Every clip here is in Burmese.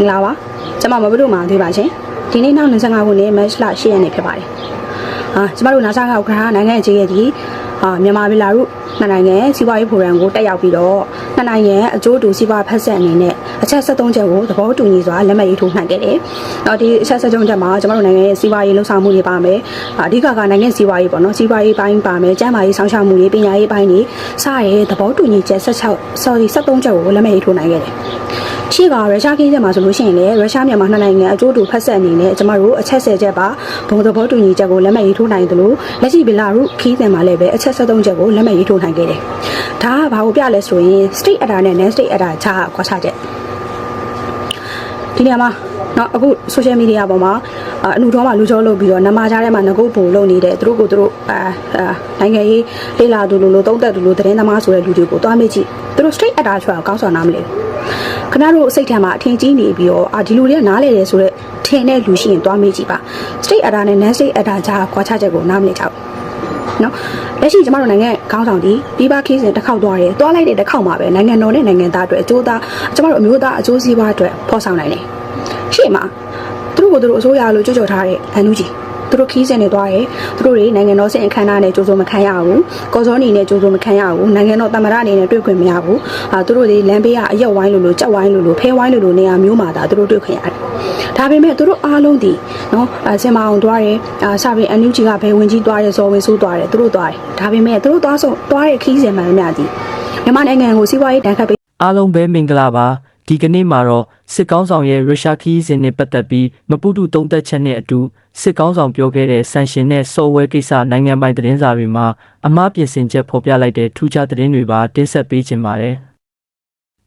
င်္ဂလာပါကျွန်မမဘလို့မှာသေးပါရှင်ဒီနေ့နောက်25ခုနှစ်မတ်လ10ရက်နေ့ဖြစ်ပါတယ်အာကျွန်မတို့နာဆာကဥက္ကဋ္ဌနိုင်ငံအခြေရဲ့ဒီအာမြန်မာပြည်လာတို့နှစ်နိုင်ငံစီးပွားရေးဖိုရမ်ကိုတက်ရောက်ပြီးတော့နှစ်နိုင်ငံအကျိုးတူစီးပွားဖက်ဆက်အနေနဲ့အချက်73ချက်ကိုသဘောတူညီစွာလက်မှတ်ရေးထိုးနိုင်ခဲ့တယ်။တော့ဒီအချက်73ချက်မှာကျွန်တော်တို့နိုင်ငံရဲ့စီးပွားရေးလှုပ်ဆောင်မှုတွေပါမယ်။အဓိကကနိုင်ငံစီးပွားရေးပေါ့နော်စီးပွားရေးပိုင်းပါမယ်။ကျန်းမာရေးဆောင်ရှောက်မှုတွေပညာရေးပိုင်းတွေစတဲ့သဘောတူညီချက်16 sorry 73ချက်ကိုလက်မှတ်ရေးထိုးနိုင်ခဲ့တယ်။ ရှိကရုရှားကိစ္စမှာဆိုလို့ရှိရင်လည်းရုရှားမြန်မာနှစ်နိုင်ငံအကျိုးတူဖက်ဆက်အနေနဲ့ကျမတို့အချက်၁၀ချက်ပါဘုံသဘောတူညီချက်ကိုလက်မှတ်ရေးထိုးနိုင်သလိုလက်ရှိဘီလာရုခီးစင်မှာလည်းပဲအချက်၁၃ချက်ကိုလက်မှတ်ရေးထိုးနိုင်ခဲ့တယ်။ဒါကဘာကိုပြလဲဆိုရင် state error နဲ့ non state error ခြားခွာခြားချက်ဒီနေရာမှာနော်အခု social media ပေါ်မှာအအနုတော်မှာလူကြောလုပ်ပြီးတော့နမကြားထဲမှာငကုတ်ပုံလုပ်နေတဲ့သူတို့ကိုသူတို့အာအာနိုင်ငံရေးလေးလာသူလိုလိုတုံးတက်သူလိုသတင်းသမားဆိုတဲ့လူတွေကိုတွားမိကြည့်သူတို့ straight error ဆိုတာကောင်းစွာနားမလဲဘူး ခဏတို့စိတ်ထဲမှာအထင်ကြီးနေပြီးတော့အာဒီလူတွေကနားလဲတယ်ဆိုတော့ထင်တဲ့လူရှိရင်တွားမိကြည့်ပါ straight error နဲ့ non straight error ကြားခွာခြားချက်ကိုနားမလည်ကြဘူးနော်လက်ရှိကျမတို့နိုင်ငံခေါင်းဆောင်ဒီပြီးပါခင်းစဉ်တစ်ခေါက်သွားတယ်သွားလိုက်တဲ့တစ်ခေါက်မှာပဲနိုင်ငံတော်နဲ့နိုင်ငံသားအတွက်အကျိုးသားကျမတို့အမျိုးသားအကျိုးစီးပွားအတွက်ဖော်ဆောင်နိုင်တယ်ရှေ့မှာသူတို့ကိုသူတို့အစိုးရလို့ကြွကြော်ထားတဲ့အန်နူဂျီ သူတို့ခီးစင်နေသွားတယ်သူတို့တွေနိုင်ငံတော်စင်အခမ်းအနားနဲ့ကြိုးစုံမခံရဘူးကော်စောအနေနဲ့ကြိုးစုံမခံရဘူးနိုင်ငံတော်တမရအနေနဲ့တွေ့ခွင့်မရဘူးအာသူတို့တွေလမ်းဘေးကအရက်ဝိုင်းလိုလိုကြက်ဝိုင်းလိုလိုဖဲဝိုင်းလိုလိုနေရာမျိုးမှာဒါသူတို့တွေ့ခွင့်ရတယ်ဒါပေမဲ့သူတို့အားလုံးဒီနော်အာစင်မအောင်သွားတယ်အာစာပေအန်ယူဂျီကဘယ်ဝင်ကြီးသွားတယ်ဇော်ဝင်ဆိုးသွားတယ်သူတို့သွားတယ်ဒါပေမဲ့သူတို့သွားဆုံးသွားတဲ့ခီးစင်မှန်မှန်ဒီမြန်မာနိုင်ငံကိုစီးပွားရေးတန်ခတ်ပေးအားလုံးပဲမင်္ဂလာပါ ဒီကနေ့မှာတော့စစ်ကောင်းဆောင်ရဲ့ရုရှားခီးစဉ်နဲ့ပတ်သက်ပြီးမပုတုသုံးသက်ချက်နဲ့အတူစစ်ကောင်းဆောင်ပြောခဲ့တဲ့ဆန်ရှင်နဲ့စော်ဝဲကိစ္စနိုင်ငံပိုင်သတင်းစာတွေမှာအမှားပြင်ဆင်ချက်ဖော်ပြလိုက်တဲ့ထူးခြားသတင်းတွေပါတင်ဆက်ပေးခြင်းပါတယ်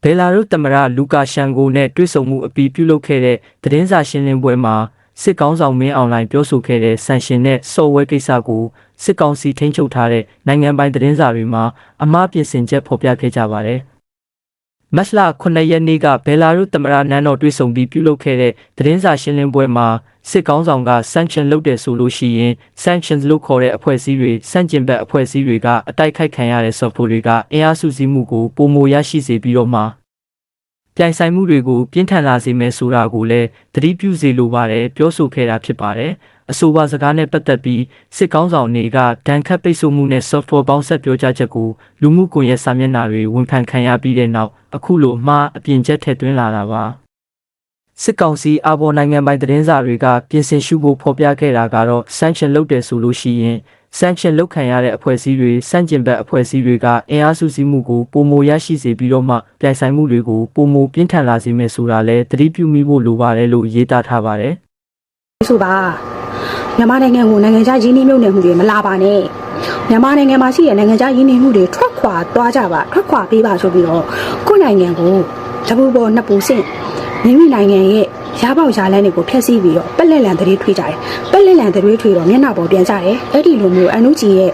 ဘယ်လာရုသမ္မတလူကာရှန်ကိုနဲ့တွေ့ဆုံမှုအပြီးပြုလုပ်ခဲ့တဲ့သတင်းစာရှင်းလင်းပွဲမှာစစ်ကောင်းဆောင်မင်းအွန်လိုင်းပြောဆိုခဲ့တဲ့ဆန်ရှင်နဲ့စော်ဝဲကိစ္စကိုစစ်ကောင်စီထိန်းချုပ်ထားတဲ့နိုင်ငံပိုင်သတင်းစာတွေမှာအမှားပြင်ဆင်ချက်ဖော်ပြခဲ့ကြပါတယ်။ မတ်လ9ရက်နေ့ကဘယ်လာရုသမ္မတနန်းတော်တွေ့ဆုံပြီးပြုလုပ်ခဲ့တဲ့သတင်းစာရှင်းလင်းပွဲမှာစစ်ကောင်းဆောင်က sanction လုပ်တယ်ဆိုလို့ရှိရင် sanctions လို့ခေါ်တဲ့အဖွဲ့အစည်းတွေစန့်ကျင်ဘက်အဖွဲ့အစည်းတွေကအတိုက်ခိုက်ခံရတဲ့ software တွေကအင်အားစုစည်းမှုကိုပုံမရရှိစေပြီးတော့မှ ပြိုင်ဆိုင်မှုတွေကိုပြင်းထန်လာစေမယ်ဆိုတာကိုလည်းသတိပြုစေလိုပါတယ်ပြောဆိုခဲ့တာဖြစ်ပါတယ်အဆိုပါစကားနဲ့ပတ်သက်ပြီးစစ်ကောင်းဆောင်တွေကဒဏ်ခတ်ပိတ်ဆို့မှုနဲ့ software ပေါင်းဆက်ပြောကြားချက်ကိုလူမှုကွန်ရက်စာမျက်နှာတွေဝန်ခံခံရပြီးတဲ့နောက်အခုလိုအမှားအပြင်ချက်ထည့်သွင်းလာတာပါစစ်ကောင်စီအဘော်နိုင်ငံပိုင်သတင်းစာတွေကပြင်ဆင်ရှုဖို့ဖော်ပြခဲ့တာကတော့ sanction လုပ်တယ်ဆိုလို့ရှိရင် sanction လုပ်ခံရတဲ့အဖွဲ့အစည်းတွေစန့်ကျင်ဘက်အဖွဲ့အစည်းတွေကအင်အားစုစည်းမှုကိုပုံမရရှိစေပြီးတော့မှပြိုင်ဆိုင်မှုတွေကိုပုံမပြင်းထန်လာစေမယ်ဆိုတာလဲသတိပြုမိဖို့လိုပါတယ်လို့ရေးသားထားပါတယ်ဆိုပါမြန်မာနိုင်ငံကိုနိုင်ငံခြားရင်းနှီးမြှုပ်နှံမှုတွေမလာပါနဲ့မြန်မာနိုင်ငံမှာရှိတဲ့နိုင်ငံခြားရင်းနှီးမှုတွေထွက်ခွာသွားကြပါထွက်ခွာပေးပါဆိုပြီးတော့ကိုယ့်နိုင်ငံကိုတပူပေါ်နှစ်ပူဆင့်မိမိနိုင်ငံရဲ့ ရပေါက်ရလန်းတွေကိုဖျက်ဆီးပြီးတော့ပက်လက်လန်တွေထွေးကြတယ်ပက်လက်လန်တွေထွေးတော့မျက်နှာပေါ်ပြန်ကြတယ်အဲ့ဒီလိုမျိုးအန်နုဂျီရဲ့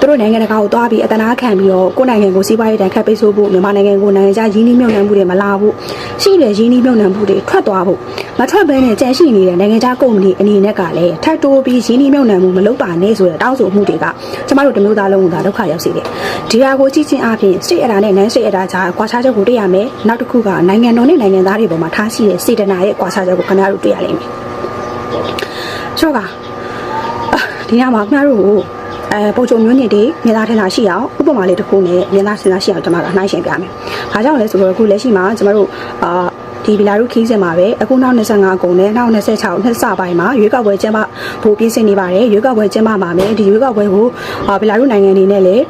သူတို့နိုင်ငံတကာကိုသွားပြီးအတနာခံပြီးတော့ကိုယ့်နိုင်ငံကိုစီးပွားရေးတန်ခတ်ပိတ်ဆို့ဖို့မြန်မာနိုင်ငံကိုနိုင်ငံခြားရင်းနှီးမြှုပ်နှံမှုတွေမလာဘူးရှိတဲ့ရင်းနှီးမြှုပ်နှံမှုတွေထွက်သွားဖို့မထွက်ဘဲနဲ့ကြန့်ရှိနေတဲ့နိုင်ငံခြားကုမ္ပဏီအနေနဲ့ကလည်းထပ်တိုးပြီးရင်းနှီးမြှုပ်နှံမှုမလုပ်ပါနဲ့ဆိုတဲ့တောင်းဆိုမှုတွေကကျမတို့တမျိုးသားလုံးကဒုက္ခရောက်စေတယ်ဒီဟာကိုကြည့်ချင်းအပြင် state error နဲ့ non state error ကြားကွာခြားချက်ကိုတွေ့ရမယ်နောက်တစ်ခုကနိုင်ငံတော်နဲ့နိုင်ငံသားတွေပေါ်မှာထားရှိတဲ့စေတနာရဲ့ကွာခြားချက်ကိုခင်ဗျားတို့တွေ့ရလိမ့်မယ်ဆိုတော့ကအာဒီညမှာခင်ဗျားတို့ကို အဲပုံချုံမျိုးညစ်တွေမြင်သားထင်တာရှိအောင်ဥပမာလေးတစ်ခုနဲ့မြင်သားစဉ်းစားရှိအောင်ကျွန်မတို့နှိုင်းရှင်ပြမယ်။ဘာကြောင့်လဲဆိုတော့အခုလက်ရှိမှာကျွန်တော်တို့အာဒီဗီလာရုခီးစင်မှာပဲအခုနောက်25ကုန်နဲ့နောက်26နှစ်စပိုင်းမှာရွေးကောက်ပွဲကျင်းပဖို့ပြင်ဆင်နေပါတယ်ရွေးကောက်ပွဲကျင်းပမှာမယ်ဒီရွေးကောက်ပွဲကိုအာဗီလာရုနိုင်ငံအနေနဲ့လည်း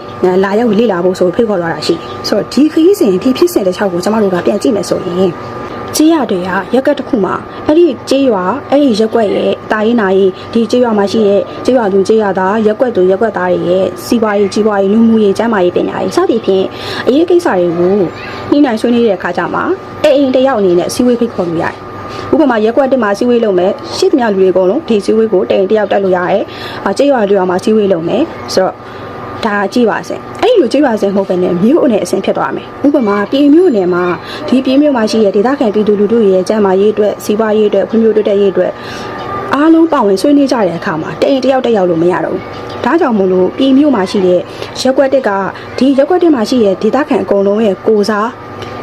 လာရောက်လေ့လာဖို့ဆိုဖိတ်ခေါ်လာတာရှိတယ်ဆိုတော့ဒီခီးစင်ဒီဖြစ်စဉ်တစ်ချောက်ကိုကျွန်တော်တို့ကပြန်ကြည့်မယ်ဆိုရင် ကြေးရတွေကရက်ကက်တစ်ခုမှာအဲ့ဒီကြေးရွာအဲ့ဒီရက်ကွက်ရဲ့တာရင်နာရင်ဒီကြေးရွာမှာရှိတဲ့ကြေးရွာသူကြေးရွာသားရက်ကွက်သူရက်ကွက်သားတွေရဲ့စီးပွားရေးကြီးပွားရေးလူမှုရေးကျန်းမာရေးပညာရေးစသည်ဖြင့်အရေးကိစ္စတွေကိုနှိမ့်နိုင်ဆွေးနွေးတဲ့အခါကျမှအိမ်အိမ်တစ်ယောက်အနေနဲ့စီဝေးဖိတ်ခေါ်လို့ရတယ်ဥပမာရက်ကွက်တစ်မှာစီဝေးလုပ်မယ်ရှစ်မြလူတွေအကုန်လုံးဒီစီဝေးကိုတိမ်တစ်ယောက်တက်လို့ရတယ်အာကြေးရွာလူရွာမှာစီဝေးလုပ်မယ်ဆိုတော့ ဒါကြည့်ပါစေအဲ့ဒီလိုကြည့်ပါစေမဟုတ်ဘဲနဲ့မြို့အနေအဆင့်ဖြစ်သွားမယ်ဥပမာပြည်မြို့နယ်မှာဒီပြည်မြို့မှာရှိတဲ့ဒေသခံပြည်သူလူထုရဲ့ကျန်းမာရေးအတွက်စီးပွားရေးအတွက်ဖွံ့ဖြိုးတိုးတက်ရေးအတွက်အားလုံးပါဝင်ဆွေးနွေးကြတဲ့အခါမှာတအိမ်တစ်ယောက်တစ်ယောက်လို့မရတော့ဘူးဒါကြောင့်မို့လို့ပြည်မြို့မှာရှိတဲ့ရက်ကွက်တစ်ကဒီရက်ကွက်တစ်မှာရှိတဲ့ဒေသခံအကုန်လုံးရဲ့ကိုစား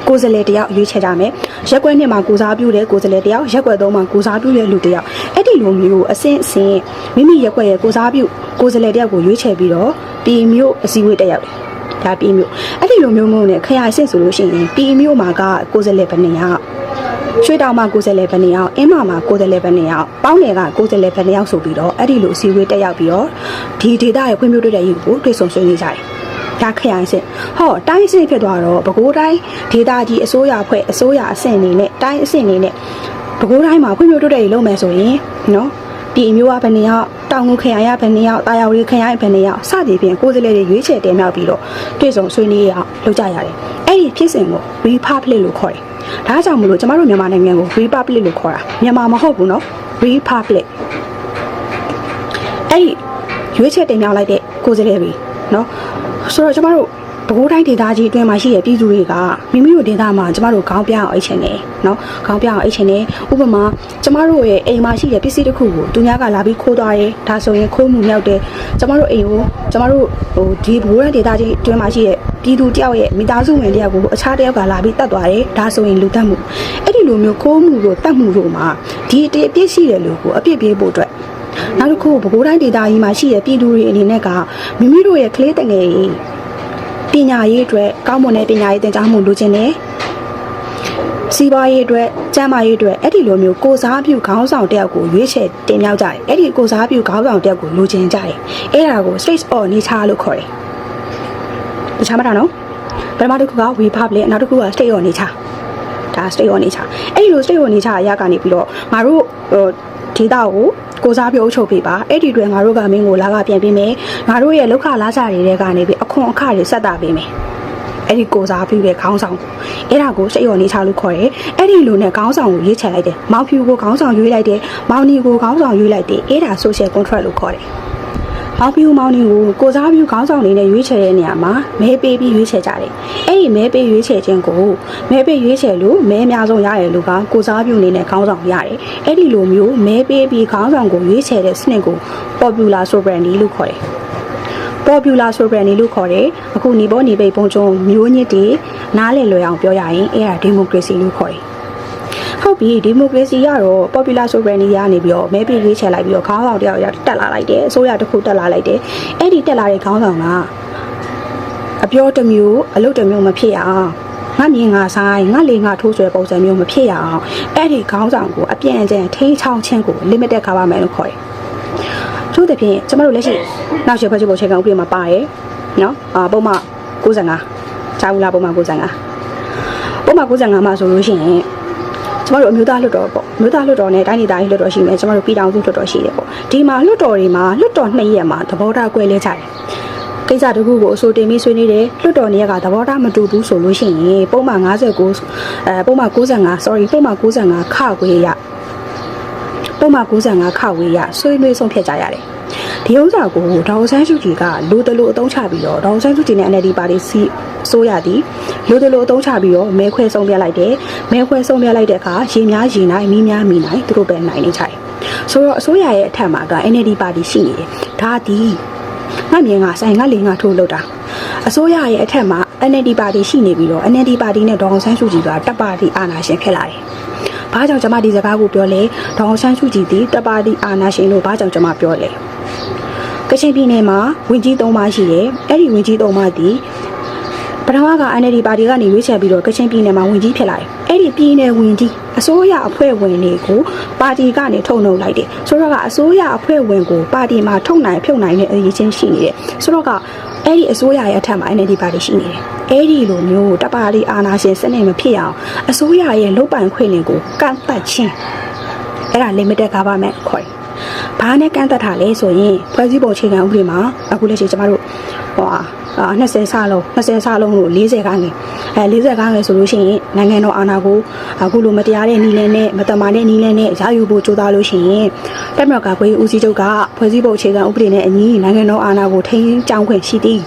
ကိုယ်စားလှယ်တယောက်ရွေးချယ်ကြမယ်ရက်ကွက်နှစ်မှာကိုစားပြုတဲ့ကိုယ်စားလှယ်တယောက်ရက်ကွက်သုံးမှာကိုစားပြုတဲ့လူတယောက်အဲ့ဒီလိုမျိုးအစင်းအစင်းမိမိရက်ကွက်ရဲ့ကိုစားပြုကိုယ်စားလှယ်တယောက်ကိုရွေးချယ်ပြီးတော့ ပြည်မျိုးအစည်းအဝေးတက်ရောက်တယ်ဒါပြည်မျိုးအဲ့ဒီလိုမျိုးမျိုးနဲ့ခရိုင်စစ်ဆိုလို့ရှိရင်ပြည်မျိုးမှာကကိုယ်စားလှယ်ဘယ်နှစ်ယောက်ရွှေတောင်မှာကိုယ်စားလှယ်ဘယ်နှစ်ယောက်အင်းမမှာကိုယ်စားလှယ်ဘယ်နှစ်ယောက်ပေါင်းနယ်ကကိုယ်စားလှယ်ဘယ်နှစ်ယောက်ဆိုပြီးတော့အဲ့ဒီလိုအစည်းအဝေးတက်ရောက်ပြီးတော့ဒီဒေတာရဲ့ခွင့်ပြုတဲ့ရေးကိုတွေ့ဆုံဆွေးနွေးကြတယ်။ဒါခရိုင်စစ်ဟောတိုင်းစစ်ဖြစ်သွားတော့ပဲခူးတိုင်းဒေတာကြီးအစိုးရအဖွဲ့အစိုးရအဆင့်အနေနဲ့တိုင်းအဆင့်အနေနဲ့ပဲခူးတိုင်းမှာခွင့်ပြုတဲ့ရေးလုပ်မယ်ဆိုရင်နော် ဒီအမျိုးကဘယ်နှစ်ယောက်တောင်ငူခရိုင်ရဘယ်နှစ်ယောက်တာယာဝတီခရိုင်ဘယ်နှစ်ယောက်စသည်ဖြင့်ကိုယ်စားလှယ်တွေရွေးချယ်တင်မြှောက်ပြီးတော့တွေ့ဆုံဆွေးနွေးရအောင်လုပ်ကြရတယ်။အဲ့ဒီဖြစ်စဉ်ကို Republic လို့ခေါ်တယ်။ဒါကြောင့်မလို့ကျမတို့မြန်မာနိုင်ငံကို Republic လို့ခေါ်တာမြန်မာမဟုတ်ဘူးနော် Republic အဲ့ဒီရွေးချယ်တင်မြှောက်လိုက်တဲ့ကိုယ်စားလှယ်တွေနော်ဆိုတော့ကျမတို့ ဘကိုးတိုင်းဒေသကြီးအတွင်းမှာရှိတဲ့ပြည်သူတွေကမိမိတို့ဒေသမှာကျမတို့ခေါင်းပြအောင်အိတ်ချင်တယ်နော်ခေါင်းပြအောင်အိတ်ချင်တယ်ဥပမာကျမတို့ရဲ့အိမ်မှာရှိတဲ့ပစ္စည်းတစ်ခုကိုသူများကလာပြီးခိုးသွားတယ်ဒါဆိုရင်ခိုးမှုမြောက်တယ်ကျမတို့အိမ်ကိုကျမတို့ဟိုဒီဘကိုးတိုင်းဒေသကြီးအတွင်းမှာရှိတဲ့ပြည်သူတယောက်ရဲ့မိသားစုဝင်တယောက်ကိုအခြားတယောက်ကလာပြီးတတ်သွားတယ်ဒါဆိုရင်လူတတ်မှုအဲ့ဒီလိုမျိုးခိုးမှုတို့တတ်မှုတို့မှာဒီအပြစ်ရှိတဲ့လူကိုအပြစ်ပေးဖို့အတွက်နောက်တစ်ခုပဲခူးတိုင်းဒေသကြီးမှာရှိတဲ့ပြည်သူတွေအနေနဲ့ကမိမိတို့ရဲ့ကလေးတငယ်ကြီး ပညာရေးအတွက်ကောင်းမွန်တဲ့ပညာရေးသင်ကြားမှုလိုချင်တယ်စီးပွားရေးအတွက်ကျန်းမာရေးအတွက်အဲ့ဒီလိုမျိုးကိုစားပြုခေါင်းဆောင်တယောက်ကိုရွေးချယ်တင်မြှောက်ကြတယ်အဲ့ဒီကိုစားပြုခေါင်းဆောင်တယောက်ကိုလိုချင်ကြတယ်အဲ့ဒါကို state of nature လို့ခေါ်တယ်တခြားမတာနော်ပထမတစ်ခုက republic နောက်တစ်ခုက state of nature ဒါ state of nature အဲ့ဒီလို state of nature အရာကနေပြီးတော့ငါတို့ဟို ဒေတာကိုကိုစားပြုအုပ်ချုပ်ပေးပါအဲ့ဒီတွေငါတို့ကမင်းကိုလာကပြန်ပေးမယ်ငါတို့ရဲ့လောက်ခလာစားတွေတဲ့ကနေပြီးအခွန်အခတွေဆက်တာပေးမယ်အဲ့ဒီကိုစားပြုတဲ့ခေါင်းဆောင်ကိုအဲ့ဒါကိုစိတ်ရောနေချလို့ခေါ်တယ်အဲ့ဒီလိုနဲ့ခေါင်းဆောင်ကိုရွေးချယ်လိုက်တယ်မောင်ဖြူကိုခေါင်းဆောင်ရွေးလိုက်တယ်မောင်နီကိုခေါင်းဆောင်ရွေးလိုက်တယ်အဲ့ဒါ social contract လို့ခေါ်တယ် မောင်ပြူမောင်နေကိုကိုစားပြူခေါင်းဆောင်နေနဲ့ရွေးချယ်တဲ့နေရာမှာမဲပေးပြီးရွေးချယ်ကြတယ်။အဲ့ဒီမဲပေးရွေးချယ်ခြင်းကိုမဲပေးရွေးချယ်လို့မဲအများဆုံးရတယ်လို့ကကိုစားပြူနေနဲ့ခေါင်းဆောင်ရတယ်။အဲ့ဒီလိုမျိုးမဲပေးပြီးခေါင်းဆောင်ကိုရွေးချယ်တဲ့စနစ်ကို popular sovereignty လို့ခေါ်တယ်။ popular sovereignty လို့ခေါ်တယ်။အခုညီပေါ်ညီပိတ်ပုံချုံမျိုးညစ်တွေနားလည်လွယ်အောင်ပြောရရင်အဲ့ဒါ democracy လို့ခေါ်တယ်။ ဟုတ်ပြီဒီမိုကရေစီကတော့ popular sovereignty ရနေပြီးတော့မဲပေးရွေးချယ်လိုက်ပြီးတော့ခေါင်းဆောင်တယောက်ရောက်တက်လာလိုက်တယ်အစိုးရတစ်ခုတက်လာလိုက်တယ်အဲ့ဒီတက်လာတဲ့ခေါင်းဆောင်ကအပြောတစ်မျိုးအလုပ်တစ်မျိုးမဖြစ်ရအောင်ငါမြင်ငါဆိုင်ငါလေငါထိုးဆွဲပုံစံမျိုးမဖြစ်ရအောင်အဲ့ဒီခေါင်းဆောင်ကိုအပြည့်အကျန်ထိန်းချောင်းခြင်းကို limited government လို့ခေါ်တယ်သူတဖြင့်ကျမတို့လက်ရှိနောက်ရှိဖွဲ့ချုပ်ပုံချိန်ကဥပဒေမှာပါရယ်နော်အာပုံမှ95ကြားဘူးလားပုံမှ95ပုံမှ95မှာဆိုလို့ရှိရင် ကျမတို့အမျိုးသားလွှတ်တော်ပေါ့အမျိုးသားလွှတ်တော်နဲ့တိုင်းဒေသကြီးလွှတ်တော်ရှိမယ်ကျမတို့ပြည်ထောင်စုလွှတ်တော်ရှိတယ်ပေါ့ဒီမှာလွှတ်တော်တွေမှာလွှတ်တော်နှစ်ရက်မှာသဘောထားကွဲလဲကြတယ်ကိစ္စတစ်ခုကိုအဆိုတင်ပြီးဆွေးနွေးတယ်လွှတ်တော်နေရကသဘောထားမတူဘူးဆိုလို့ရှိရင်ပုံမှန်59အဲပုံမှန်95 sorry ပုံမှန်95ခခွေရပုံမှန်95ခဝေးရဆွေးနွေးဆုံးဖြတ်ကြရတယ် ဒီဥစ္စာကိုဒေါက်ဆန်းစုကြည်ကလိုတလို့အသုံးချပြီးတော့ဒေါက်ဆန်းစုကြည်နဲ့ NLD ပါတီစီဆိုရသည်လိုတလို့အသုံးချပြီးတော့မဲခွဲဆုံးပြလိုက်တယ်မဲခွဲဆုံးပြလိုက်တဲ့အခါရေများရေနိုင်မီးများမီးနိုင်သူတို့ပဲနိုင်နေကြတယ်ဆိုတော့အစိုးရရဲ့အထက်မှာက NLD ပါတီရှိနေတယ်ဒါဒီငါမြင်ကဆိုင်ငါလေငါထိုးလို့တာအစိုးရရဲ့အထက်မှာ NLD ပါတီရှိနေပြီးတော့ NLD ပါတီနဲ့ဒေါအောင်ဆန်းစုကြည်ကတပ်ပါတီအာဏာရှင်ဖြစ်လာတယ်။ဘာကြောင့်ကျွန်မဒီစကားကိုပြောလဲဒေါအောင်ဆန်းစုကြည်ဒီတပ်ပါတီအာဏာရှင်လို့ဘာကြောင့်ကျွန်မပြောလဲ။ ကချင်ပြည်နယ်မှာဝင်ကြီး၃ပါးရှိတယ်။အဲ့ဒီဝင်ကြီး၃ပါးဒီပထမက NLD ပါတီကနေရွေးချယ်ပြီးတော့ကချင်ပြည်နယ်မှာဝင်ကြီးဖြစ်လာတယ်။အဲ့ဒီပြည်နယ်ဝင်ကြီးအစိုးရအဖွဲ့ဝင်တွေကိုပါတီကနေထုတ်နှုတ်လိုက်တယ်။ဆိုတော့ကအစိုးရအဖွဲ့ဝင်ကိုပါတီမှာထုတ်နိုင်ဖြုတ်နိုင်တဲ့အရေးချင်းရှိနေတယ်။ဆိုတော့ကအဲ့ဒီအစိုးရရဲ့အထက်မှာ NLD ပါတီရှိနေတယ်။အဲ့ဒီလိုမျိုးတပါတီအာဏာရှင်စနစ်မဖြစ်အောင်အစိုးရရဲ့လုတ်ပိုင်ခွင့်တွေကိုကန့်သတ်ခြင်းအဲ့ဒါ limited government ခေါ်တယ်။ ဘာနဲ့ကန့်သတ်တာလဲဆိုရင်ဖွဲ့စည်းပုံအခြေခံဥပဒေမှာအခုလက်ရှိကျမတို့ဟိုဟာအာ20ဆလုံး20ဆလုံးလို့40ခန်းငယ်အဲ40ခန်းငယ်ဆိုလို့ရှိရင်နိုင်ငံတော်အာဏာကိုအခုလိုမတရားတဲ့နီလန်းနဲ့မတမာတဲ့နီလန်းနဲ့ရာယူဖို့ကြိုးစားလို့ရှိရင်တက်မတော်ကခွေးဦးစီးချုပ်ကဖွဲ့စည်းပုံအခြေခံဥပဒေနဲ့အညီနိုင်ငံတော်အာဏာကိုထိန်းကျောင်းခွင့်ရှိသည်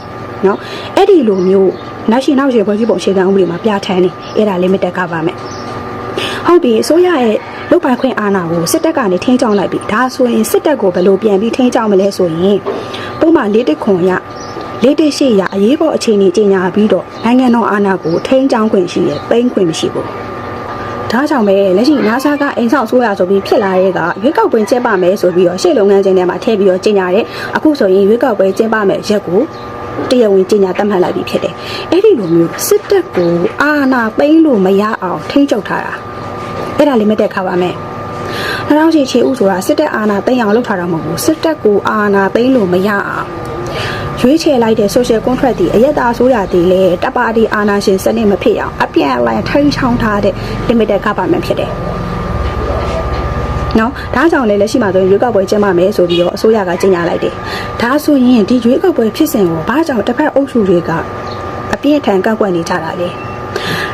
နော်အဲ့ဒီလိုမျိုးနောက်ရှိနောက်ရှိဖွဲ့စည်းပုံအခြေခံဥပဒေမှာပြဋ္ဌာန်းနေအဲ့ဒါ limited ကပါမယ်ဟုတ်ပြီအစိုးရရဲ့ လုတ်ပိုင်ခွင့်အာဏာကိုစစ်တပ်ကနေထိန်းကျောင်းလိုက်ပြီဒါဆိုရင်စစ်တပ်ကိုဘယ်လိုပြန်ပြီးထိန်းကျောင်းမလဲဆိုရင်ပုံမှန်၄တစ်ခွန်ရလေးတစ်ရှိရအရေးပေါ်အခြေအနေကြီးညာပြီးတော့နိုင်ငံတော်အာဏာကိုထိန်းချောင်းခွင့်ရှိတယ်ပိန်းခွင့်မရှိဘူးဒါကြောင့်ပဲလက်ရှိ NASA ကအိမ်ဆောက်ဆိုးရဆိုပြီးဖြစ်လာတဲ့ကရွေးကောက်ပွဲကျင်းပမယ်ဆိုပြီးတော့ရှေ့လုပ်ငန်းချင်းထဲမှာထည့်ပြီးတော့ကြီးညာတယ်အခုဆိုရင်ရွေးကောက်ပွဲကျင်းပမယ်ရက်ကိုတရားဝင်ကြီးညာသတ်မှတ်လိုက်ပြီးဖြစ်တယ်အဲ့ဒီလိုမျိုးစစ်တပ်ကိုအာဏာပိန်းလို့မရအောင်ထိန်းချုပ်ထားတာ အဲ့ဒါလေးမတက်ခါပါမယ်နောက်ရှိချေဥဆိုတာစစ်တပ်အာဏာသိမ်းအောင်လုပ်ထားတာမဟုတ်ဘူးစစ်တပ်ကိုအာဏာသိမ်းလို့မရအောင်ရွေးချယ်လိုက်တဲ့ social contract ဒီအယက်သားဆိုရသည်လေတပ်ပါတီအာဏာရှင်စနစ်မဖြစ်အောင်အပြန်အလှန်ထိန်းချောင်းထားတဲ့ limited government ဖြစ်တယ်နော်ဒါကြောင့်လည်းလက်ရှိမှာဆိုရင်ရွေးကောက်ပွဲကျင်းပမယ်ဆိုပြီးတော့အစိုးရကကြေညာလိုက်တယ်ဒါဆိုရင်ဒီရွေးကောက်ပွဲဖြစ်စဉ်ကိုဘာကြောင့်တစ်ဖက်အုပ်စုတွေကအပြည့်အထန်ကန့်ကွက်နေကြတာလဲ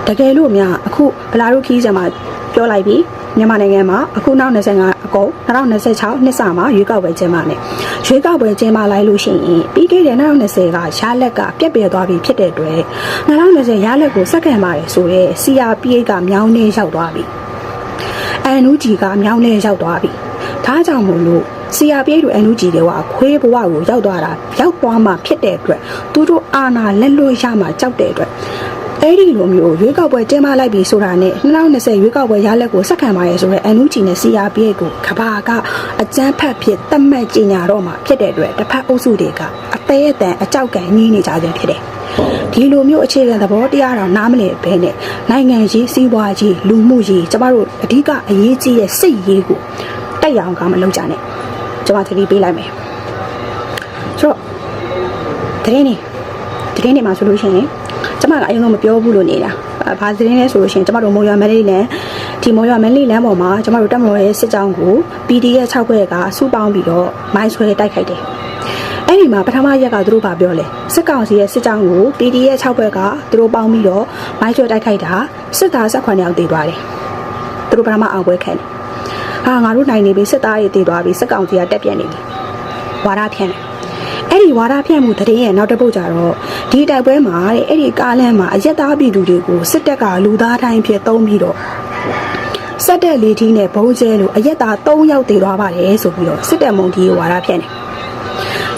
တကယ်လို့များအခုဗလာတို့ခီးစံမှာ ပြောလိုက်ပြီးမြန်မာနိုင်ငံမှာအခုနောက်25အကုန်2026နှစ်စမှာရွေးကောက်ပွဲကျင်းပမယ်ရွေးကောက်ပွဲကျင်းပလိုက်လို့ရှိရင်ပြီးခဲ့တဲ့2020ကရှားလက်ကပြက်ပြဲသွားပြီဖြစ်တဲ့အတွက်2020ရလက်ကိုစက္ကန့်ပါတယ်ဆိုတော့ CRPH ကမြောင်းနေရောက်သွားပြီအန်နူဂျီကမြောင်းလဲရောက်သွားပြီ။ဒါကြောင့်မို့လို့ CRPH တို့အန်နူဂျီတွေကခွေးဘဝကိုရောက်သွားတာရောက်သွားမှဖြစ်တဲ့အတွက်သူတို့အာဏာလက်လွတ်ရမှကြောက်တဲ့အတွက် အဲ့ဒီလိုမျိုးရွေးကောက်ပွဲကျင်းပလိုက်ပြီဆိုတာနဲ့2020ရွေးကောက်ပွဲရလက်ကိုစက္ကန့်ပါရဲဆိုတော့အန်နူဂျီနဲ့ CRPH ကိုကဘာကအကြမ်းဖက်ဖြစ်တတ်မှတ်ကြညာတော့မှဖြစ်တဲ့အတွက်တစ်ဖက်အုပ်စုတွေကအသေးအတန်အကြောက်ကန်ကြီးနေကြခြင်းဖြစ်တယ်။ဒီလိုမျိုးအခြေခံသဘောတရားတော်နားမလည်ဘဲနဲ့နိုင်ငံရေးစီးပွားရေးလူမှုရေးကျမတို့အဓိကအရေးကြီးတဲ့စိတ်ရေးကိုတိုက်ရအောင်ကမလုပ်ကြနဲ့ကျမသတိပေးလိုက်မယ်ဆိုတော့တရင်နေတရင်နေမှာဆိုလို့ရှိရင် ကျမကအရင်ကမပြောဘူးလို့နေတာဘာသတင်းလဲဆိုလို့ရှိရင်ကျမတို့မိုးရွာမဲလေးလန်ဒီမိုးရွာမဲလေးလန်ပေါ်မှာကျမတို့တက်မလို့ရဲ့စစ်ကြောင်းကို PDF 6ဘွဲ့ကစုပေါင်းပြီးတော့မိုင်းဆွဲတိုက်ခိုက်တယ်အဲ့ဒီမှာပထမရက်ကသူတို့ဗာပြောလဲစစ်ကောင်စီရဲ့စစ်ကြောင်းကို PDF 6ဘွဲ့ကသူတို့ပေါင်းပြီးတော့မိုင်းဆွဲတိုက်ခိုက်တာစစ်သား18ယောက်တည်သွားတယ်သူတို့ပထမအောင်ပွဲခံတယ်ဟာငါတို့နိုင်နေပြီစစ်သားတွေတည်သွားပြီစစ်ကောင်စီကတက်ပြက်နေပြီဝါဒဖြန့်တယ် အဲ့ဒီဝါဒဖြန့်မှုတည်ရဲ့နောက်တစ်ပုတ်ကြတော့ဒီတိုက်ပွဲမှာတဲ့အဲ့ဒီကားလမ်းမှာအရက်သားပြည်သူတွေကိုစစ်တပ်ကလူသားတိုင်းဖြစ်သုံးပြီးတော့စက်တက်လေးထီးနဲ့ဘုံကျဲလို့အရက်သား3ယောက်တည်သွားပါတယ်ဆိုပြီးတော့စစ်တပ်မုံကြီးဝါဒဖြန့်တယ်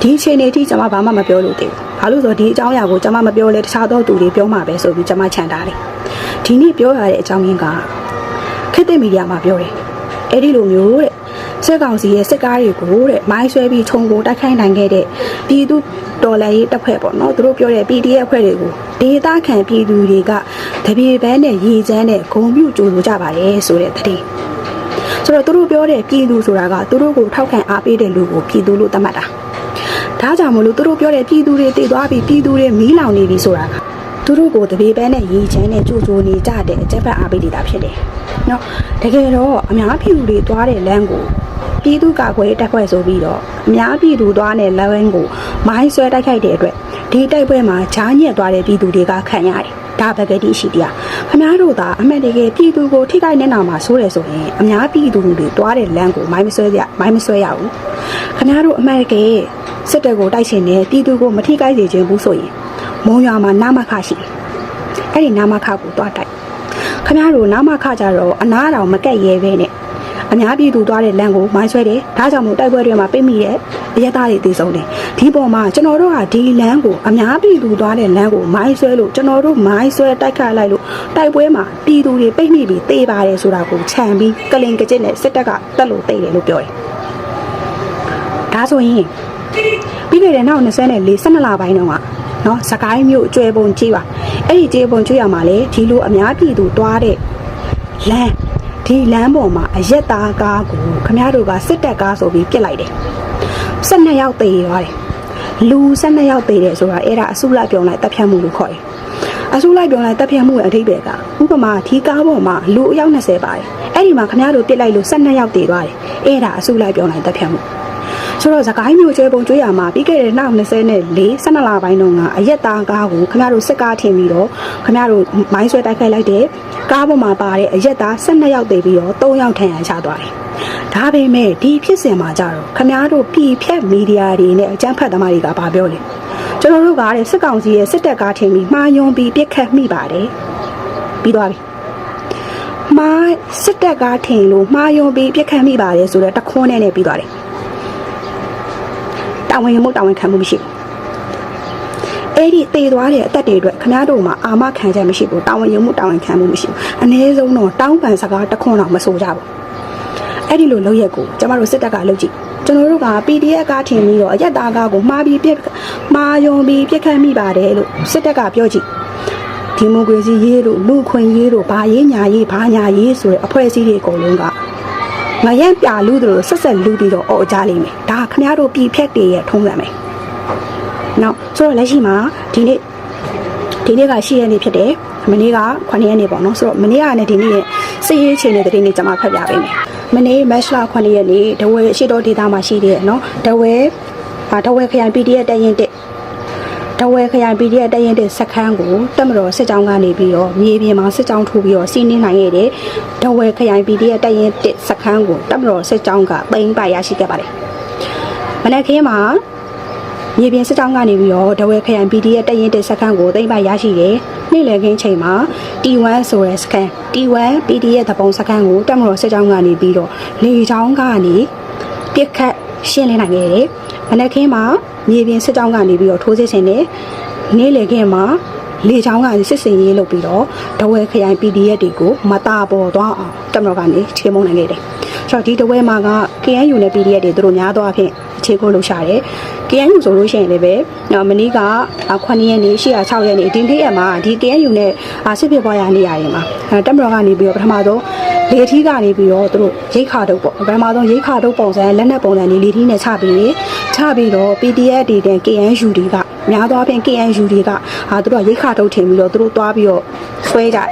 ဒီအချိန်နေထိကျွန်မဘာမှမပြောလို့သေးဘူးဘာလို့ဆိုတော့ဒီအကြောင်းအရာကိုကျွန်မမပြောလဲတခြားသောသူတွေပြောမှာပဲဆိုပြီးကျွန်မခြံထားတယ်ဒီနေ့ပြောရတဲ့အကြောင်းရင်းကခေတ်သစ်မီဒီယာမှာပြောတယ်အဲ့ဒီလိုမျိုးတဲ့ စစ်ကောင်စီရဲ့စစ်ကားတွေကိုတဲ့မိုင်းဆွဲပြီးခြုံကိုတိုက်ခိုက်နိုင်ခဲ့တဲ့ပြည်သူတော်လှန်ရေးတပ်ဖွဲ့ပေါ့နော်သူတို့ပြောတဲ့ PDF အဖွဲ့တွေကိုဒေသခံပြည်သူတွေကတပြေပန်းနဲ့ရေချမ်းနဲ့ဂုံပြုတ်ကြိုးလိုကြပါတယ်ဆိုတဲ့တဲ့ဆိုတော့သူတို့ပြောတဲ့ပြည်သူဆိုတာကသူတို့ကိုထောက်ခံအားပေးတဲ့လူကိုပြည်သူလို့သတ်မှတ်တာဒါကြောင့်မလို့သူတို့ပြောတဲ့ပြည်သူတွေတည်သွားပြီးပြည်သူတွေမီးလောင်နေပြီဆိုတာကသူတို့ကိုတပြေပန်းနဲ့ရေချမ်းနဲ့ကြိုးကြိုးနေကြတဲ့အကြက်ဖက်အားပေးနေတာဖြစ်တယ်နော်တကယ်တော့အများပြည်သူတွေသွားတဲ့လမ်းကို ပြည်သူ့ကာကွယ်တက်ခွဲဆိုပြီးတော့အများပြည်သူသွားတဲ့လမ်းကိုမိုင်းဆွဲတိုက်ခိုက်တဲ့အတွက်ဒီတိုက်ပွဲမှာဂျားညက်သွားတဲ့ပြည်သူတွေကခံရတယ်ဒါပကတိရှိတရားခမားတို့သာအမှန်တကယ်ပြည်သူကိုထိခိုက်နေတာမှာဆိုရဆိုရင်အများပြည်သူတွေတွားတဲ့လမ်းကိုမိုင်းမဆွဲရမိုင်းမဆွဲရဘူးခမားတို့အမှန်တကယ်စစ်တပ်ကိုတိုက်ရှင်နေပြည်သူကိုမထိခိုက်စေခြင်းဘူးဆိုရင်မုံရွာမှာနာမခရှိတယ်အဲ့ဒီနာမခကိုတွားတိုက်ခမားတို့နာမခကြတော့အနာတော်မကက်ရဲပဲနဲ့ အများပြည်သူသွားတဲ့လမ်းကိုမိုင်းဆွဲတယ်ဒါကြောင့်မို့တိုက်ပွဲတွေမှာပိတ်မိတဲ့အရက်သားတွေတည်ဆုံးတယ်ဒီပေါ်မှာကျွန်တော်တို့ကဒီလမ်းကိုအများပြည်သူသွားတဲ့လမ်းကိုမိုင်းဆွဲလို့ကျွန်တော်တို့မိုင်းဆွဲတိုက်ခတ်လိုက်လို့တိုက်ပွဲမှာပြည်သူတွေပိတ်မိပြီးတေးပါတယ်ဆိုတာကိုခြံပြီးကလင်ကကျစ်နဲ့စစ်တပ်ကတက်လို့တိတ်တယ်လို့ပြောတယ်ဒါဆိုရင်ပြီးခဲ့တဲ့နောက်24နဲ့12လပိုင်းတုန်းကနော်စကိုင်းမြို့အကျွဲပုံကြီးပါအဲ့ဒီကျေပုံကျွေးရမှာလေဒီလိုအများပြည်သူသွားတဲ့လမ်း ဒီလမ်းပေါ်မှာအရက်သားကားကိုခမားတို့ကစစ်တပ်ကားဆိုပြီးပြစ်လိုက်တယ်12ယောက်သေသွားတယ်လူ12ယောက်သေတယ်ဆိုတာအဲ့ဒါအစုလိုက်ပြုံလိုက်တပ်ဖြတ်မှုလို့ခေါ်တယ်အစုလိုက်ပြုံလိုက်တပ်ဖြတ်မှုရဲ့အထိပ္ပယ်ကဥပမာဒီကားပေါ်မှာလူအယောက်20ပါတယ်အဲ့ဒီမှာခမားတို့ပြစ်လိုက်လို့12ယောက်သေသွားတယ်အဲ့ဒါအစုလိုက်ပြုံလိုက်တပ်ဖြတ်မှု ဆိုတော့သခိုင်းမျိုးကျဲပုံကျွေးရမှာပြီးခဲ့တဲ့နောက်20နဲ့4 12လပိုင်းတုန်းကအရက်သားကားကိုခင်ဗျားတို့စစ်ကားထင်ပြီးတော့ခင်ဗျားတို့မိုင်းဆွဲတိုက်ခိုက်လိုက်တဲ့ကားပေါ်မှာပါတဲ့အရက်သား12ယောက်သေပြီးတော့3ယောက်ထန်ရချသွားတယ်။ဒါပေမဲ့ဒီဖြစ်စဉ်မှာကြတော့ခင်ဗျားတို့ပြည်ဖြတ်မီဒီယာတွေနဲ့အကြမ်းဖက်သမားတွေကဘာပြောလဲ။ကျွန်တော်တို့ကတဲ့စစ်ကောင်စီရဲ့စစ်တပ်ကားထင်ပြီးမှားယွန်းပြီးပြစ်ခတ်မိပါတယ်။ပြီးသွားပြီ။မားစစ်တပ်ကားထင်လို့မှားယွန်းပြီးပြစ်ခတ်မိပါတယ်ဆိုတော့တခွန်းနဲ့နဲ့ပြီးသွားတယ်။ တာဝန်ယူမှုတာဝန်ခံမှုမရှိဘူးအဲ့ဒီတေသွားတဲ့အသက်တွေအတွက်ခင်ဗျားတို့မှာအာမခံချက်မရှိဘူးတာဝန်ယူမှုတာဝန်ခံမှုမရှိဘူးအ ਨੇ ဆုံးတော့တောင်းပန်စကားတစ်ခွန်းတော့မဆိုကြဘူးအဲ့ဒီလိုလုပ်ရက်ကိုကျမတို့စစ်တပ်ကလုပ်ကြည့်ကျွန်တော်တို့က PDF ကထင်ပြီးတော့အရက်သားကားကိုမှားပြီးပြက်မှားယုံပြီးပြက်ခတ်မိပါတယ်လို့စစ်တပ်ကပြောကြည့်ဒီမိုကရေစီရေးတို့လူခွင့်ရေးတို့ဘာရေးညာရေးဘာညာရေးဆိုတဲ့အဖွဲ့အစည်းတွေအကုန်လုံးက ငရမ်းပြလူတို့ဆက်ဆက်လူပြီးတော့អော်ကြလိမ့်မယ်ဒါခင်ဗျားတို့ပြည်ဖြတ်တွေရဲ့ထုံးစံပဲနောက်ဆိုတော့လက်ရှိမှာဒီနေ့ဒီနေ့ကရှိရနေ့ဖြစ်တယ်မနေ့က9ရက်နေ့ပေါ့နော်ဆိုတော့မနေ့ကနဲ့ဒီနေ့ရဲ့စစ်ရေးချိန်တဲ့တဲ့နေ့ကျွန်မဖတ်ပြပေးမယ်မနေ့မတ်လ9ရက်နေ့ဒဝဲရှိတော်ဒေတာမှာရှိတယ်နော်ဒဝဲအာဒဝဲခရိုင် PDF တရင်တက် ဒဝဲခရိုင် PDF တရင်တက်စခန်းကိုတက်မတော်စစ်ကြောင်းကနေပြီးတော့မြေပြင်မှာစစ်ကြောင်းထိုးပြီးတော့စီးနင်းနိုင်ခဲ့တယ်ဒဝဲခရိုင် PDF တရင်တက်စခန်းကိုတက်မတော်စစ်ကြောင်းကပိန်းပိုက်ရရှိခဲ့ပါတယ်မနေ့ကင်းမှာမြေပြင်စစ်တောင်းကနေပြီးတော့ဒဝဲခရိုင် PDF တရင်တဲ့စခန်းကိုသိမ်းပိုက်ရရှိတယ်။နေ့လည်ခင်းချိန်မှာ T1 ဆိုတဲ့စခန်း T1 PDF တပုံစခန်းကိုတက်မတော်စစ်တောင်းကနေပြီးတော့လေချောင်းကနေပြစ်ခတ်ရှင်းလင်းနိုင်ခဲ့တယ်။မနက်ခင်းမှာ မြေပြင်စစ်တောင်းကနေပြီးတော့ထိုးစစ်ဆင်တယ်။နေ့လည်ခင်းမှာလေချောင်းကနေစစ်စင်ရေးလုပ်ပြီးတော့ဒဝဲခရိုင် PDF တွေကိုမတာပေါ်သွားအောင်တက်မတော်ကနေချေမှုန်းနိုင်ခဲ့တယ်။ဆိုတော့ဒီဒဝဲမှာက KNU နဲ့ PDF တွေသူတို့များသောအားဖြင့်အခြေကိုလှုပ်ရှားတယ်။ KNU ဆိုလို့ရှိရင်လည်းပဲနော်မနေ့က9ရက်နေ့8ရက်6ရက်နေ့ဒီနေ့ရက်မှာဒီ KNU နဲ့စစ်ဖြစ်ပွားရနေရတယ်မှာအဲတက်မတော်ကနေပြီးတော့ပထမဆုံးလေထီးကနေပြီးတော့သူတို့ရိတ်ခါတုပ်ပေါ့ပထမဆုံးရိတ်ခါတုပ်ပုံစံလက်နက်ပုံစံလေးလေထီးနဲ့ချပြီး ချပြီးတော့ PDF တွေတဲ့ KNU တွေကများသောအားဖြင့် KNU တွေကဟာသူတို့ကရိတ်ခါတုပ်ထင်ပြီးတော့သူတို့သွားပြီးတော့ဆွဲကြတယ်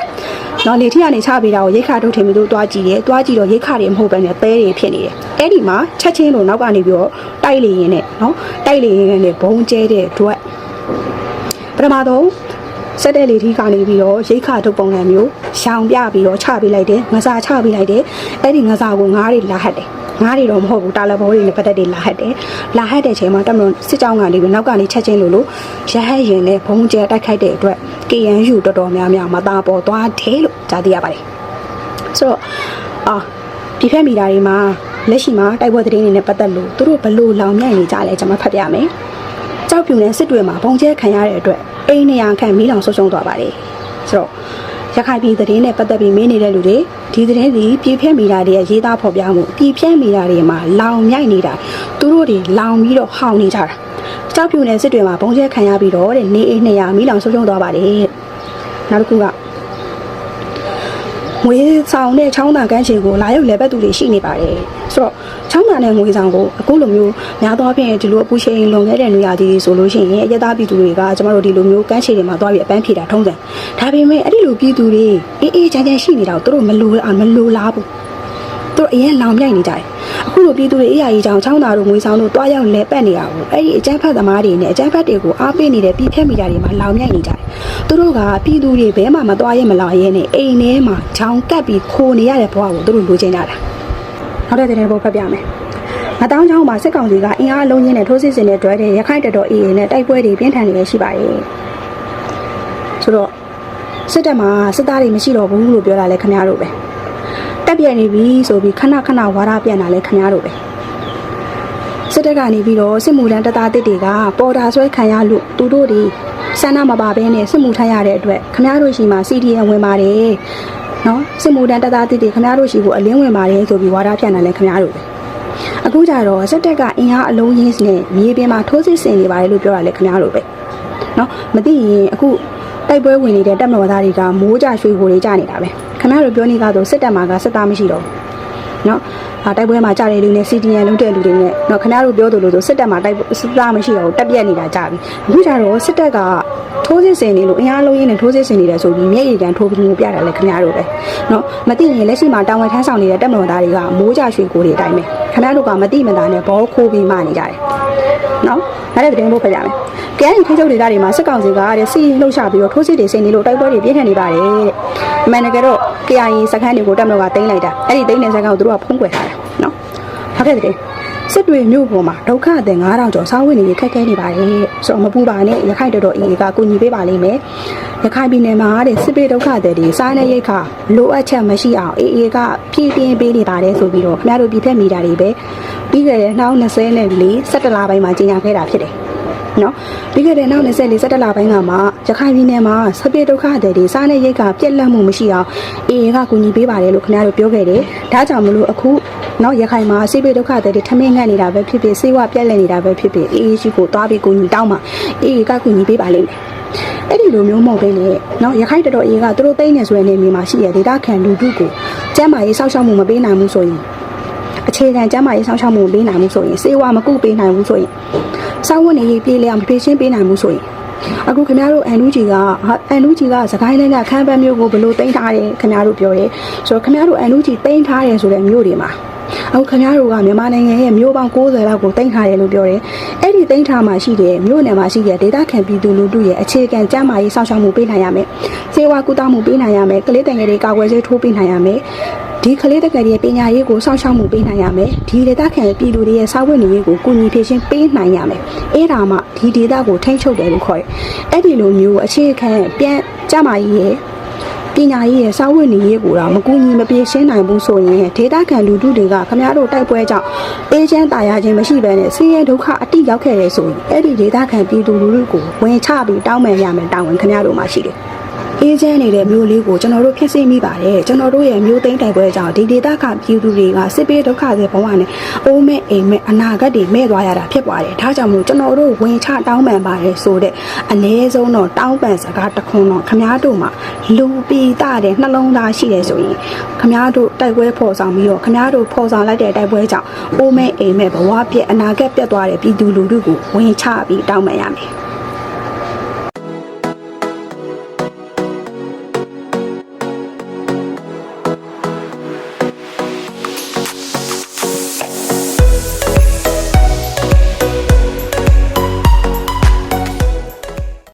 နော်လေထီကနေချပေးတာကိုရိတ်ခါထုတ်ထင်ပြီးတော့တွားကြည့်တယ်တွားကြည့်တော့ရိတ်ခါတွေမဟုတ်ဘဲနဲ့သဲတွေဖြစ်နေတယ်အဲ့ဒီမှာချက်ချင်းလို့နောက်ကနေပြီးတော့တိုက်လေရင်နဲ့နော်တိုက်လေရင်နဲ့ဘုံကျဲတဲ့အတွက်ပထမဆုံးစက်တဲ့လေထီကနေပြီးတော့ရိတ်ခါထုတ်ပုံစံမျိုးရှောင်ပြပြီးတော့ချပေးလိုက်တယ်ငစာချပေးလိုက်တယ်အဲ့ဒီငစာကိုငားတွေလာဟတ်တယ် ငားတွေတော့မဟုတ်ဘူးတာလဘောတွေနဲ့ပတ်သက်တွေလာဟတ်တယ်လာဟတ်တဲ့ချိန်မှာတမန်စစ်ကြောင်းကနေပြီးနောက်ကနေချက်ချင်းလို့လို့ရဟတ်ရင်နဲ့ဘုံကျဲတိုက်ခိုက်တဲ့အတွက် KNU တော်တော်များများမသားပေါ်သွားတယ်လို့ကြားသိရပါတယ်ဆိုတော့အာဒီဖက်မီတာတွေမှာလက်ရှိမှာတိုက်ပွဲသတင်းတွေနဲ့ပတ်သက်လို့သူတို့ဘလို့လောင်မြိုက်နေကြလဲကျွန်မဖတ်ပြမယ်ကြောက်ပြူနဲ့စစ်တွေမှာဘုံကျဲခံရတဲ့အတွက်အိမ်နေရခန့်မီးလောင်ဆုံးရှုံးသွားပါတယ်ဆိုတော့ ရခိုင်ပြည်သတင်းနဲ့ပတ်သက်ပြီးမင်းနေတဲ့လူတွေဒီသတင်းဒီပြည်ဖြတ်မီတာတွေရဲ့ရေးသားဖော်ပြမှုပြည်ဖြတ်မီတာတွေမှာလောင်မြိုက်နေတာသူတို့တွေလောင်ပြီးတော့ဟောင်နေကြတာကြောက်ပြူနဲ့စစ်တွေမှာဘုံကျဲခံရပြီးတော့တဲ့နေအိမ်200မီးလောင်ဆုံးရှုံးသွားပါတယ်နောက်တစ်ခုက ငွေဆောင်တဲ့ချောင်းသာကန်းချင်ကိုလာရောက်လဲပတ်သူတွေရှိနေပါတယ်ဆိုတော့ချောင်းသာနဲ့ငွေဆောင်ကိုအခုလိုမျိုးများသောအားဖြင့်ဒီလိုအပူချိန်လွန်ခဲ့တဲ့နေရာကြီးဆိုလို့ရှိရင်အရသာပြည်သူတွေကကျမတို့ဒီလိုမျိုးကန်းချင်တွေမှာသွားပြီးအပန်းဖြေတာထုံးစံဒါပေမဲ့အဲ့ဒီလိုပြည်သူတွေအေးအေးချမ်းချမ်းရှိနေတာကိုသူတို့မလိုမလိုလားဘူးသူတို့အရင်လောင်မြိုက်နေကြတယ် အခုလိုပြည်သူတွေအေးရကြီးကြောင်ချောင်းသာတို့ငွေဆောင်တို့တွားရောက်လဲပတ်နေတာကိုအဲ့ဒီအကြမ်းဖက်သမားတွေနဲ့အကြမ်းဖက်တွေကိုအားပေးနေတဲ့ပြည်ဖြတ်မိတာတွေမှာလောင်မြိုက်နေကြတယ်သူတို့ကပြည်သူတွေဘဲမှမတွားရဲမလောင်ရဲနဲ့အိမ်ထဲမှာချောင်းကပ်ပြီးခိုနေရတဲ့ဘဝကိုသူတို့လိုချင်ကြတာနောက်တဲ့တဲ့ဘောဖတ်ပြမယ်မတောင်းချောင်းမှာစစ်ကောင်စီကအင်အားအလုံးကြီးနဲ့ထိုးစစ်ဆင်တဲ့တွဲတဲ့ရခိုင်တပ်တော်အေအေနဲ့တိုက်ပွဲတွေပြင်းထန်နေရရှိပါတယ်ဆိုတော့စစ်တပ်မှာစစ်သားတွေမရှိတော့ဘူးလို့ပြောတာလဲခင်ဗျားတို့ပဲ တက်ပြက်နေပြီဆိုပြီးခဏခဏဝါဒပြန်တာလဲခင်ဗျားတို့ပဲစစ်တပ်ကနေပြီးတော့စစ်မှုထမ်းတပ်သားတစ်တွေကပေါ်တာဆွဲခံရလို့သူတို့တွေဆန္ဒမပါဘဲနဲ့စစ်မှုထမ်းရတဲ့အတွက်ခင်ဗျားတို့ရှိမှာ CDN ဝင်ပါတယ်နော်စစ်မှုထမ်းတပ်သားတစ်တွေခင်ဗျားတို့ရှိဖို့အလင်းဝင်ပါတယ်ဆိုပြီးဝါဒပြန်တာလဲခင်ဗျားတို့ပဲအခုကြတော့စစ်တပ်ကအင်အားအလုံးကြီးနဲ့မြေပြင်မှာထိုးစစ်ဆင်နေပါတယ်လို့ပြောတာလဲခင်ဗျားတို့ပဲနော်မသိရင်အခုတိုက်ပွဲဝင်နေတဲ့တပ်မတော်သားတွေကမိုးကြရွှေကိုတွေကြနေတာပဲ ခင်ဗျားတို့ပြောနေကြဆိုစစ်တပ်မှာကစစ်သားမရှိတော့ဘူးနော်အာတိုက်ပွဲမှာကြားတဲ့လူနဲ့ CDN လုံးတဲ့လူတွေနဲ့တော့ခင်ဗျားတို့ပြောသလိုဆိုစစ်တပ်မှာတိုက်စစ်သားမရှိတော့ဘူးတက်ပြက်နေတာကြပြီအခုကျတော့စစ်တပ်ကထိုးစစ်ဆင်နေလို့အင်အားလုံးရင်းနဲ့ထိုးစစ်ဆင်နေတယ်ဆိုပြီးမျက်ရည်ကန်ထိုးပြီးမျိုးပြတာလဲခင်ဗျားတို့ပဲเนาะမသိရင်လက်ရှိမှာတာဝန်ထမ်းဆောင်နေတဲ့တပ်မတော်သားတွေကမိုးကြရွှေကိုတွေအတိုင်းပဲခင်ဗျားတို့ကမသိမသာနဲ့ဘောခိုးပြီးမှနေကြတယ်เนาะ ရတဲ့သတင်းပို့ဖတ်ရမယ်။ကဲအင်ထိချုပ်ဒေသတွေမှာစစ်ကောင်စီကတဲ့စီလှုပ်ရှားပြီးတော့ထိုးစစ်တွေစိန်နေလို့တိုက်ပွဲတွေပြင်းထန်နေပါတယ်တဲ့။အမှန်တကယ်တော့ KIA စခန်းတွေကိုတက်မလို့ကတင်းလိုက်တာ။အဲ့ဒီတင်းတဲ့စခန်းကိုသူတို့ကဖုံးကွယ်ထားတာနော်။ဟုတ်ကဲ့တဲ့။ စစ်တွေမြို့ပေါ်မှာဒုက္ခအသည်9000ကျော်စားဝတ်နေပြီးခက်ခဲနေပါတယ်ဆိုတော့မပူပါနဲ့ရခိုင်တော်တော်အေးကကူညီပေးပါလိမ့်မယ်ရခိုင်ပြည်နယ်မှာတဲ့စစ်ပေးဒုက္ခအသည်တွေစားနေရိတ်ခလိုအပ်ချက်မရှိအောင်အေးအေးကဖြည့်တင်းပေးနေပါတယ်ဆိုပြီးတော့ခင်ဗျားတို့ပြည်ဖက်မိတာတွေပဲပြီးခဲ့တဲ့2024 17လပိုင်းမှာကြီးညာခဲ့တာဖြစ်တယ်နော်ပြီးခဲ့တဲ့နောက်24 17လပိုင်းကမှရခိုင်ပြည်နယ်မှာစပစ်ဒုက္ခတွေတွေစားနေရိတ်ကပြက်လက်မှုမရှိအောင်အေအေကကူညီပေးပါတယ်လို့ခင်ဗျားတို့ပြောခဲ့တယ်ဒါကြောင့်မလို့အခု နော်ရခိုင်မှာစပစ်ဒုက္ခတွေတွေထမင်းငတ်နေတာပဲဖြစ်ဖြစ်စေဝပြက်လက်နေတာပဲဖြစ်ဖြစ်အေအေရှိကိုသွားပြီးကူညီတောင်းပါအေအေကကူညီပေးပါလိမ့်မယ်အဲ့ဒီလိုမျိုးမဟုတ်ဘဲနဲ့နော်ရခိုင်တော်တော်အေကသူတို့သိနေဆိုတဲ့နေမြေမှာရှိရဒေတာခံလူထုကိုကျမ်းမာရေးစောင့်ရှောက်မှုမပေးနိုင်ဘူးဆိုရင်အခြေခံကျန်းမာရေးဆောင်ရှောက်မှုပေးနိုင်မှုဆိုရင်စေဝါမကုပေးနိုင်ဘူးဆိုရင်စောင်းဝင်နေရေးပြေးလျအောင်ဖြည့်ရှင်းပေးနိုင်မှုဆိုရင်အခုခင်ဗျားတို့အန်နူဂျီကအန်နူဂျီကစကိုင်းတိုင်းကခမ်းပန်းမျိုးကိုဘယ်လိုတင်ထားတယ်ခင်ဗျားတို့ပြောတယ်ဆိုတော့ခင်ဗျားတို့အန်နူဂျီတင်ထားတယ်ဆိုတဲ့မျိုးတွေမှာ အခုခင်ဗျားတို့ကမြန်မာနိုင်ငံရဲ့မျိုးပေါင်း60လောက်ကိုတင်ထားတယ်လို့ပြောတယ်အဲ့ဒီတင်ထားမှာရှိတဲ့မျိုးနယ်မှာရှိတဲ့ဒေတာခံပြည်သူလူထုရဲ့အခြေခံကျန်းမာရေးဆောင်ရှောက်မှုပေးနိုင်ရမယ်စေဝါကုသမှုပေးနိုင်ရမယ်ကလေးတန်ငယ်တွေကာကွယ်ဆေးထိုးပေးနိုင်ရမယ်ဒီကလေးတက်ကယ်ရဲ့ပညာရေးကိုစောင့်ရှောက်မှုပေးနိုင်ရမယ်ဒီဒေသခံပြည်သူတွေရဲ့စာဝတ်နေရေးကိုကုညီဖြည့်ရှင်းပေးနိုင်ရမယ်အဲ့ဒါမှဒီဒေသကိုထိန်းချုပ်တယ်လို့ခေါ်တယ်အဲ့ဒီလိုမျိုးအခြေခံပြန်ကြမာရေးရဲ့ ပညာရေးရဲ့စာဝတ်နေရေးကိုတော့မကူညီမပြေရှင်းနိုင်ဘူးဆိုရင်ဒေသခံလူထုတွေကခမရတို့တိုက်ပွဲကြောင့်အေးချမ်းတာယာခြင်းမရှိဘဲနဲ့ဆင်းရဲဒုက္ခအတိရောက်ခဲ့ရဲဆိုရင်အဲ့ဒီဒေသခံပြည်သူလူထုကိုဝင်ချပြီးတောင်းပန်ရမယ်တာဝန်ခမရတို့မှာရှိတယ် အေးချမ်းနေတဲ့မျိုးလေးကိုကျွန်တော်တို့ဖြစ်စေမိပါတယ်ကျွန်တော်တို့ရဲ့မျိုးသိမ်းတိုက်ပွဲကြောင့်ဒီဒေသကပြည်သူတွေကစစ်ပေးဒုက္ခတွေဘဝနဲ့အိုးမဲ့အိမ်မဲ့အနာဂတ်တွေမဲ့သွားရတာဖြစ်ပါတယ်ဒါကြောင့်မလို့ကျွန်တော်တို့ဝင်ချတောင်းပန်ပါတယ်ဆိုတဲ့အ ਨੇ ဆုံးတော့တောင်းပန်စကားတစ်ခွန်းတော့ခမားတို့မှာလူပီတာတဲ့နှလုံးသားရှိတယ်ဆိုရင်ခမားတို့တိုက်ပွဲဖော်ဆောင်ပြီးတော့ခမားတို့ဖော်ဆောင်လိုက်တဲ့တိုက်ပွဲကြောင့်အိုးမဲ့အိမ်မဲ့ဘဝပြက်အနာဂတ်ပြတ်သွားတဲ့ပြည်သူလူထုကိုဝင်ချပြီးတောင်းပန်ရမယ်